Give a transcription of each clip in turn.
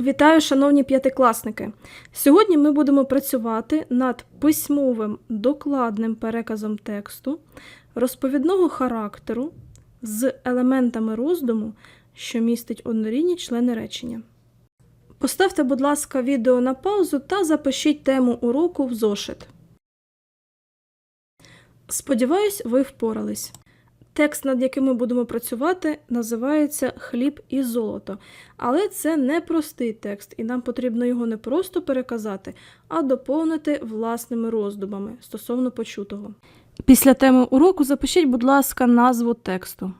Вітаю, шановні п'ятикласники! Сьогодні ми будемо працювати над письмовим докладним переказом тексту розповідного характеру з елементами роздуму, що містить однорідні члени речення. Поставте, будь ласка, відео на паузу та запишіть тему уроку в зошит. Сподіваюсь, ви впорались. Текст, над яким ми будемо працювати, називається Хліб і золото. Але це не простий текст, і нам потрібно його не просто переказати, а доповнити власними роздумами стосовно почутого. Після теми уроку запишіть, будь ласка, назву тексту.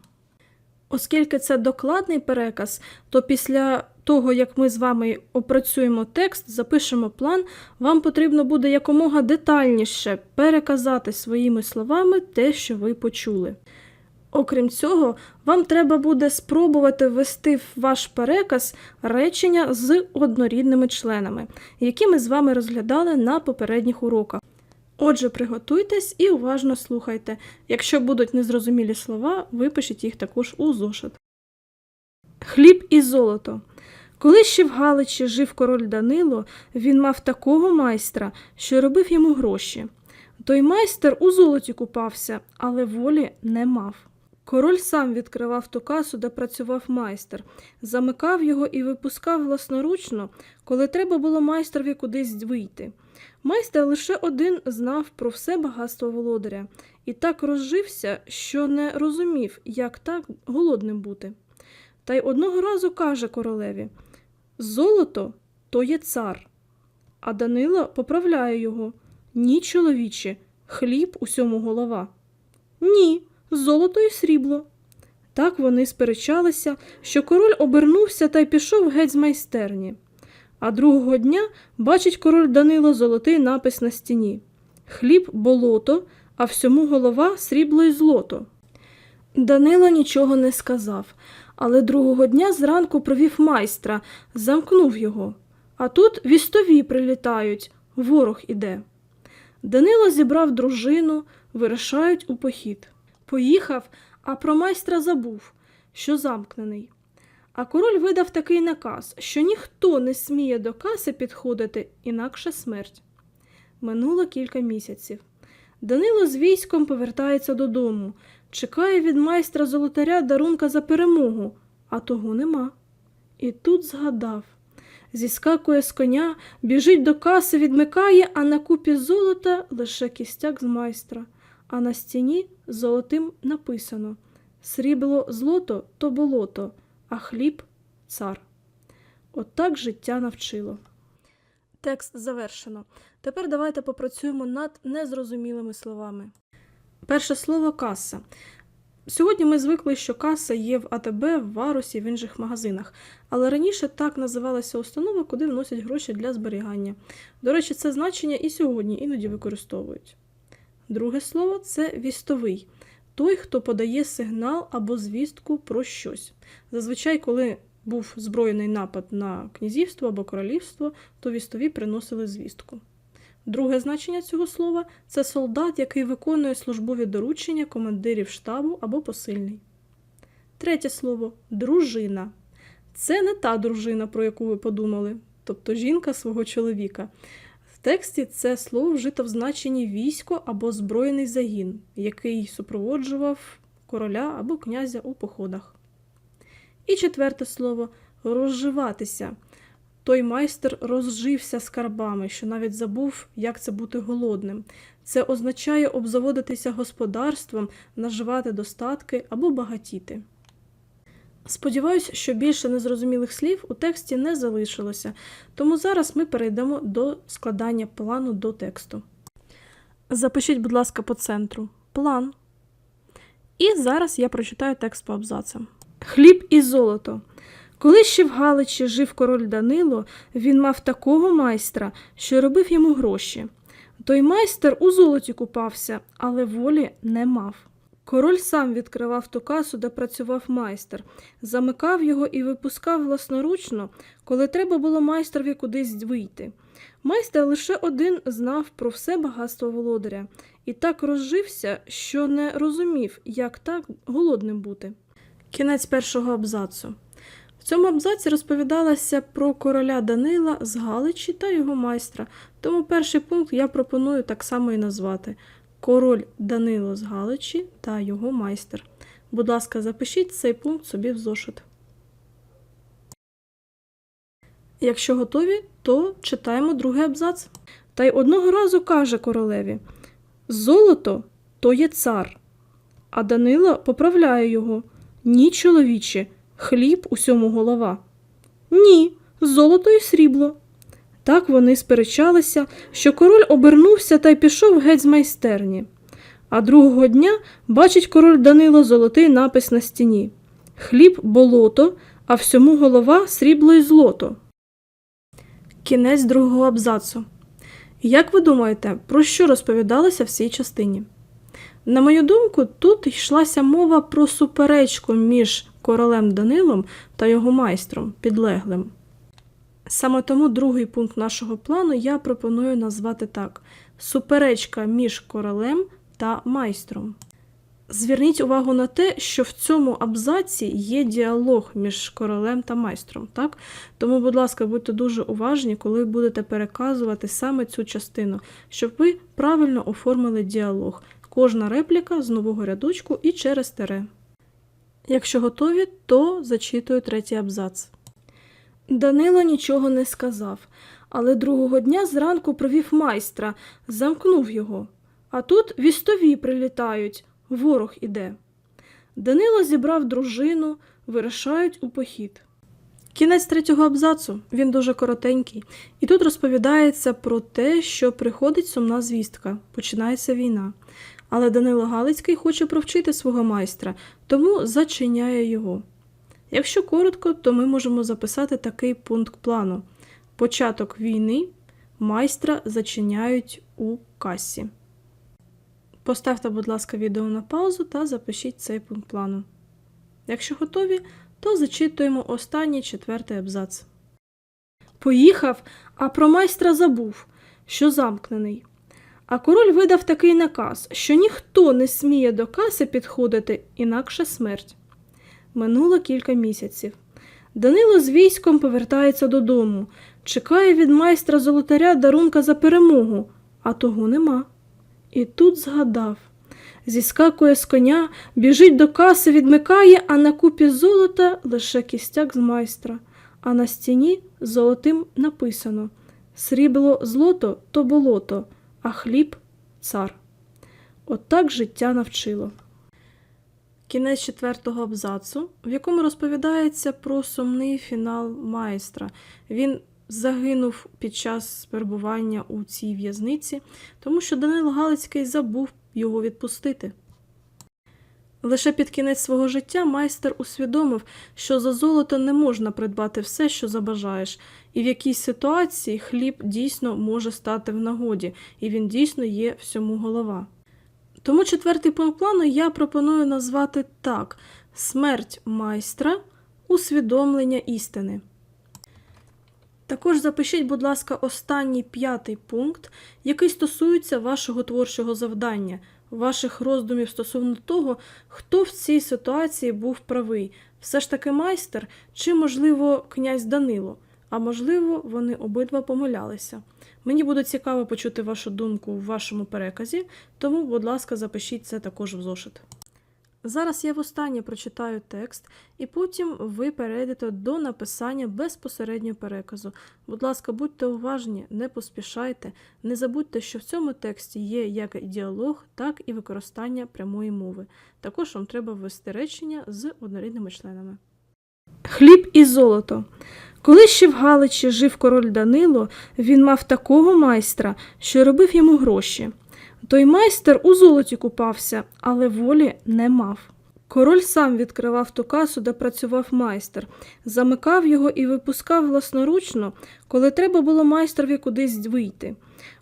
Оскільки це докладний переказ, то після того, як ми з вами опрацюємо текст, запишемо план, вам потрібно буде якомога детальніше переказати своїми словами те, що ви почули. Окрім цього, вам треба буде спробувати ввести в ваш переказ речення з однорідними членами, які ми з вами розглядали на попередніх уроках. Отже, приготуйтесь і уважно слухайте. Якщо будуть незрозумілі слова, випишіть їх також у зошит. Хліб і золото. Коли ще в Галичі жив король Данило, він мав такого майстра, що робив йому гроші. Той майстер у золоті купався, але волі не мав. Король сам відкривав ту касу, де працював майстер, замикав його і випускав власноручно, коли треба було майстрові кудись вийти. Майстер лише один знав про все багатство володаря і так розжився, що не розумів, як так голодним бути. Та й одного разу каже королеві Золото то є цар. А Данило поправляє його Ні, чоловіче, хліб усьому голова. Ні, золото і срібло. Так вони сперечалися, що король обернувся та й пішов геть з майстерні. А другого дня бачить король Данило золотий напис на стіні Хліб болото, а всьому голова срібло й злото. Данило нічого не сказав, але другого дня зранку провів майстра, замкнув його. А тут вістові прилітають, ворог іде. Данило зібрав дружину, вирушають у похід. Поїхав, а про майстра забув, що замкнений. А король видав такий наказ, що ніхто не сміє до каси підходити, інакше смерть. Минуло кілька місяців. Данило з військом повертається додому, чекає від майстра золотаря дарунка за перемогу, а того нема. І тут згадав зіскакує з коня, біжить до каси, відмикає, а на купі золота лише кістяк з майстра, а на стіні золотим написано Срібло злото то болото, а хліб цар. Отак життя навчило. Текст завершено. Тепер давайте попрацюємо над незрозумілими словами. Перше слово каса. Сьогодні ми звикли, що каса є в АТБ, в Варусі, в інших магазинах, але раніше так називалася установа, куди вносять гроші для зберігання. До речі, це значення і сьогодні іноді використовують. Друге слово це вістовий той, хто подає сигнал або звістку про щось. Зазвичай, коли був збройний напад на князівство або королівство, то вістові приносили звістку. Друге значення цього слова це солдат, який виконує службові доручення командирів штабу або посильний. Третє слово дружина. Це не та дружина, про яку ви подумали, тобто жінка свого чоловіка. Тексті це слово вжито в значенні військо або збройний загін, який супроводжував короля або князя у походах. І четверте слово розживатися. Той майстер розжився скарбами, що навіть забув, як це бути голодним. Це означає обзаводитися господарством, наживати достатки або багатіти. Сподіваюсь, що більше незрозумілих слів у тексті не залишилося, тому зараз ми перейдемо до складання плану до тексту. Запишіть, будь ласка, по центру план. І зараз я прочитаю текст по абзацам. Хліб і золото. Коли ще в Галичі жив король Данило, він мав такого майстра, що робив йому гроші. Той майстер у золоті купався, але волі не мав. Король сам відкривав ту касу, де працював майстер, замикав його і випускав власноручно, коли треба було майстрові кудись вийти. Майстер лише один знав про все багатство володаря і так розжився, що не розумів, як так голодним бути. Кінець першого абзацу. В цьому абзаці розповідалося про короля Данила з Галичі та його майстра. Тому перший пункт я пропоную так само і назвати: Король Данило з Галичі та його майстер. Будь ласка, запишіть цей пункт собі в зошит. Якщо готові, то читаємо другий абзац. Та й одного разу каже королеві: Золото то є цар. А Данило поправляє його: Ні, чоловіче, хліб усьому голова. Ні, золото і срібло. Так вони сперечалися, що король обернувся та й пішов геть з майстерні. А другого дня бачить король Данило золотий напис на стіні: Хліб болото, а всьому голова срібло і злото. Кінець другого абзацу. Як ви думаєте, про що розповідалося в цій частині? На мою думку, тут йшлася мова про суперечку між королем Данилом та його майстром підлеглим. Саме тому другий пункт нашого плану я пропоную назвати так: суперечка між королем та майстром. Зверніть увагу на те, що в цьому абзаці є діалог між королем та майстром. Так? Тому, будь ласка, будьте дуже уважні, коли будете переказувати саме цю частину, щоб ви правильно оформили діалог. Кожна репліка з нового рядочку і через тере. Якщо готові, то зачитую третій абзац. Данило нічого не сказав, але другого дня зранку провів майстра, замкнув його. А тут вістові прилітають, ворог іде. Данило зібрав дружину, вирушають у похід. Кінець третього абзацу, він дуже коротенький, і тут розповідається про те, що приходить сумна звістка, починається війна. Але Данило Галицький хоче провчити свого майстра, тому зачиняє його. Якщо коротко, то ми можемо записати такий пункт плану: початок війни майстра зачиняють у касі. Поставте, будь ласка, відео на паузу та запишіть цей пункт плану. Якщо готові, то зачитуємо останній четвертий абзац. Поїхав, а про майстра забув, що замкнений. А король видав такий наказ, що ніхто не сміє до каси підходити, інакше смерть. Минуло кілька місяців. Данило з військом повертається додому, чекає від майстра золотаря дарунка за перемогу, а того нема. І тут згадав зіскакує з коня, біжить до каси, відмикає, а на купі золота лише кістяк з майстра, а на стіні золотим написано Срібло злото то болото, а хліб цар. Отак життя навчило. Кінець четвертого абзацу, в якому розповідається про сумний фінал майстра. Він загинув під час перебування у цій в'язниці, тому що Данило Галицький забув його відпустити. Лише під кінець свого життя майстер усвідомив, що за золото не можна придбати все, що забажаєш, і в якійсь ситуації хліб дійсно може стати в нагоді, і він дійсно є всьому голова. Тому четвертий пункт плану я пропоную назвати так: смерть майстра, усвідомлення істини. Також запишіть, будь ласка, останній п'ятий пункт, який стосується вашого творчого завдання, ваших роздумів стосовно того, хто в цій ситуації був правий, все ж таки майстер чи, можливо, князь Данило, а можливо, вони обидва помилялися. Мені буде цікаво почути вашу думку в вашому переказі, тому, будь ласка, запишіть це також в зошит. Зараз я востаннє прочитаю текст, і потім ви перейдете до написання безпосередньо переказу. Будь ласка, будьте уважні, не поспішайте, не забудьте, що в цьому тексті є як діалог, так і використання прямої мови. Також вам треба ввести речення з однорідними членами. Хліб і золото. Коли ще в Галичі жив король Данило, він мав такого майстра, що робив йому гроші. Той майстер у золоті купався, але волі не мав. Король сам відкривав ту касу, де працював майстер, замикав його і випускав власноручно, коли треба було майстрові кудись вийти.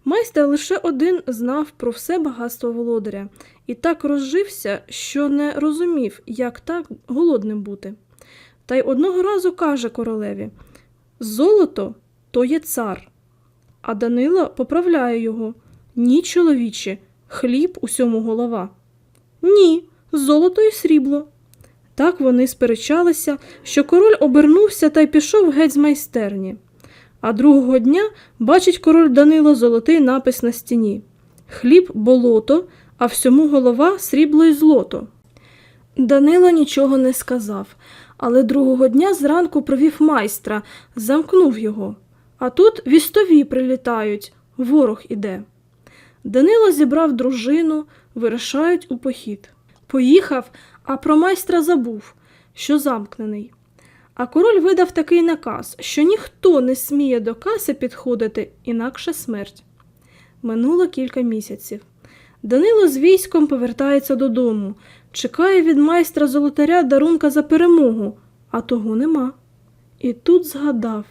Майстер лише один знав про все багатство володаря і так розжився, що не розумів, як так голодним бути. Та й одного разу каже королеві Золото то є цар. А Данило поправляє його. Ні, чоловіче, хліб усьому голова. Ні, золото і срібло. Так вони сперечалися, що король обернувся та й пішов геть з майстерні. А другого дня бачить король Данило золотий напис на стіні Хліб болото, а всьому голова срібло й злото. Данило нічого не сказав, але другого дня зранку провів майстра, замкнув його. А тут вістові прилітають, ворог іде. Данило зібрав дружину, вирушають у похід. Поїхав, а про майстра забув, що замкнений. А король видав такий наказ, що ніхто не сміє до каси підходити, інакше смерть. Минуло кілька місяців. Данило з військом повертається додому, чекає від майстра золотаря дарунка за перемогу, а того нема. І тут згадав.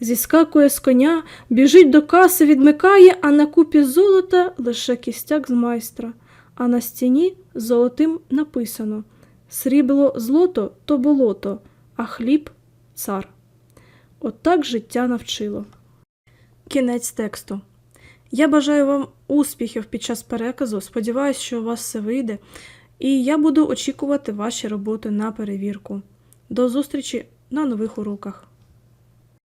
Зіскакує з коня, біжить до каси, відмикає, а на купі золота лише кістяк з майстра, а на стіні золотим написано Срібло злото то болото, а хліб цар. Отак життя навчило. Кінець тексту. Я бажаю вам успіхів під час переказу. Сподіваюсь, що у вас все вийде. І я буду очікувати ваші роботи на перевірку. До зустрічі на нових уроках.